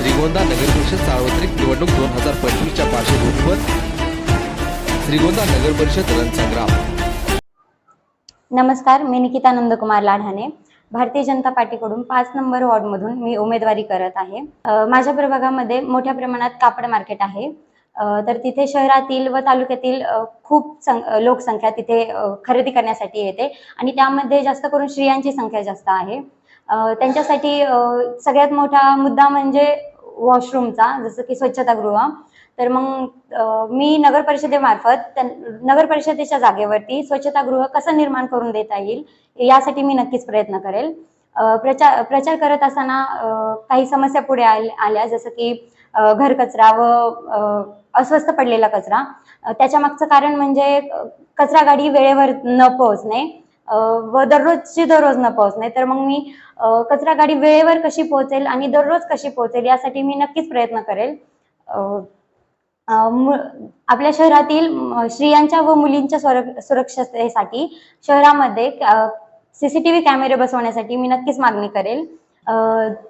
श्रीगोंदा नगरपरिषद सार्वत्रिक निवडणूक दोन हजार पंचवीसच्या पार्श्वभूमीवर श्रीगोंदा नगरपरिषद रणसंग्राम नमस्कार मी निकिता नंदकुमार लाढाणे. भारतीय जनता पार्टीकडून पाच नंबर वॉर्डमधून मी उमेदवारी करत आहे. माझ्या प्रभागामध्ये मोठ्या प्रमाणात कापड मार्केट आहे. तर तिथे शहरातील व तालुक्यातील खूप सं लोकसंख्या तिथे खरेदी करण्यासाठी येते आणि त्यामध्ये जास्त करून स्त्रियांची संख्या जास्त आहे. त्यांच्यासाठी सगळ्यात मोठा मुद्दा म्हणजे वॉशरूमचा जसं की स्वच्छतागृह. तर मग मी नगर परिषदेमार्फत नगर परिषदेच्या जागेवरती स्वच्छतागृह कसं निर्माण करून देता येईल यासाठी मी नक्कीच प्रयत्न करेल. प्रचार प्रचार करत असताना काही समस्या पुढे आल्या जसं की घरकचरा घर कचरा व अस्वस्थ पडलेला कचरा. त्याच्या मागचं कारण म्हणजे कचरा गाडी वेळेवर न पोहोचणे. व दररोजची दररोज न पोहोचणे तर मग मी कचरा गाडी वेळेवर कशी पोहोचेल आणि दररोज कशी पोहोचेल यासाठी मी नक्कीच प्रयत्न करेल. आपल्या शहरातील स्त्रियांच्या व मुलींच्या सुरक्षतेसाठी शहरामध्ये सीसीटीव्ही कॅमेरे बसवण्यासाठी मी नक्कीच मागणी करेल.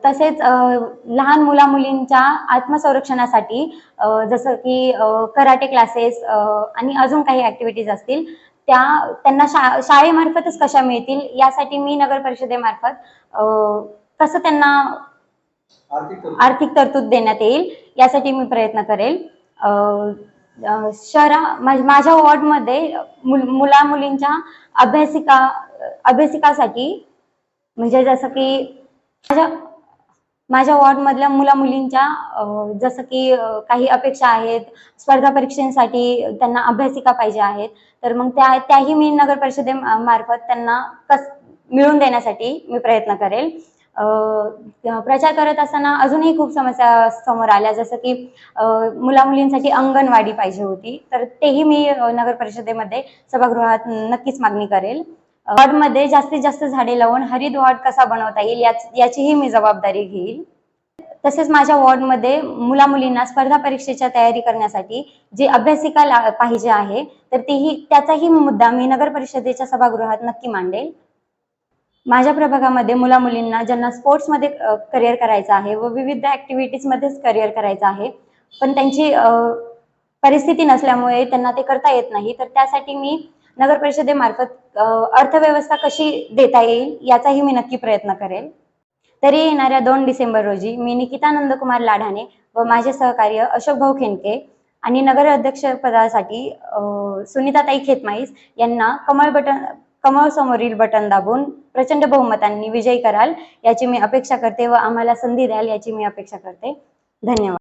तसेच लहान मुला मुलींच्या आत्मसंरक्षणासाठी जसं की कराटे क्लासेस आणि अजून काही ऍक्टिव्हिटीज असतील त्या त्यांना शा शाळेमार्फतच कशा मिळतील यासाठी मी नगर परिषदेमार्फत कसं त्यांना आर्थिक तरतूद. देण्यात येईल यासाठी मी प्रयत्न करेल शहरा माझ- माझ्या वॉर्डमध्ये मुल मुला मुलींच्या अभ्यासिका अभ्यासिकासाठी म्हणजे जसं की माझ्या माझ्या वॉर्डमधल्या मुला मुलींच्या जसं की काही अपेक्षा आहेत स्पर्धा परीक्षेसाठी त्यांना अभ्यासिका पाहिजे आहेत तर मग त्या त्याही मी नगर परिषदे मार्फत त्यांना कस मिळवून देण्यासाठी मी प्रयत्न करेल. प्रचार करत असताना अजूनही खूप समस्या समोर आल्या जसं की मुला मुलींसाठी अंगणवाडी पाहिजे होती तर तेही मी नगर परिषदेमध्ये सभागृहात नक्कीच मागणी करेल. वॉर्डमध्ये जास्तीत जास्त झाडे लावून हरित वॉर्ड कसा बनवता येईल याचीही मी जबाबदारी घेईल. तसेच माझ्या वॉर्डमध्ये मुला मुलींना स्पर्धा परीक्षेच्या तयारी करण्यासाठी जी अभ्यासिका ला- पाहिजे आहे तर तीही त्याचाही मुद्दा मी नगर परिषदेच्या सभागृहात नक्की मांडेल. माझ्या प्रभागामध्ये मुला मुलींना ज्यांना स्पोर्ट्समध्ये करिअर करायचं आहे व विविध ॲक्टिव्हिटीजमध्येच करिअर करायचं आहे पण त्यांची परिस्थिती नसल्यामुळे त्यांना ते करता येत नाही तर त्यासाठी मी नगर परिषदेमार्फत अर्थव्यवस्था कशी देता येईल याचाही मी नक्की प्रयत्न करेल. तरी येणाऱ्या दोन डिसेंबर रोजी मी निकिता नंदकुमार लाढाणे व माझे सहकार्य अशोक भाऊ खेनके आणि नगर अध्यक्ष पदासाठी सुनीताताई खेतमाईस यांना कमळ बटन कमळ समोरील बटन दाबून प्रचंड बहुमतांनी विजयी कराल याची मी अपेक्षा करते व आम्हाला संधी द्याल याची मी अपेक्षा करते. धन्यवाद.